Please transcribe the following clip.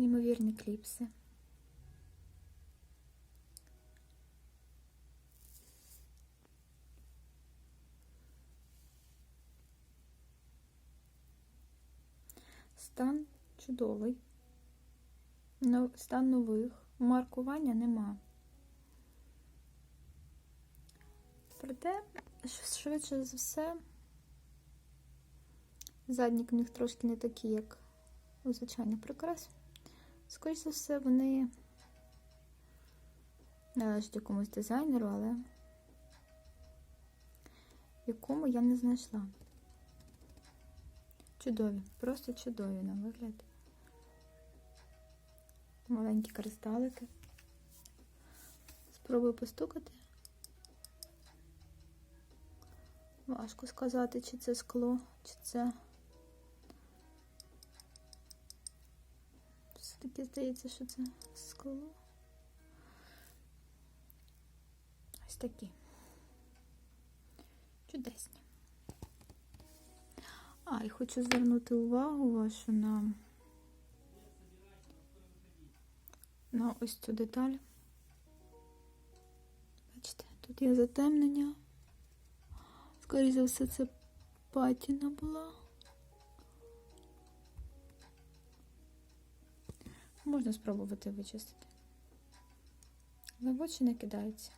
неймовірні кліпси. Стан чудовий. Стан нових. Маркування нема. Проте, швидше за все, заднік в них трошки не такі, як у звичайних прикрас. Скоріше за все, вони належать якомусь дизайнеру, але якому я не знайшла. Чудові, просто чудові на вигляд. Маленькі кристалики. Спробую постукати. Важко сказати, чи це скло, чи це. Все-таки здається, що це скло. Ось такі. Чудесні. А, і хочу звернути увагу вашу на, на ось цю деталь. Бачите, тут є затемнення. Скоріше за все, це патіна була. Можна спробувати вичистити. Але в очі не кидається.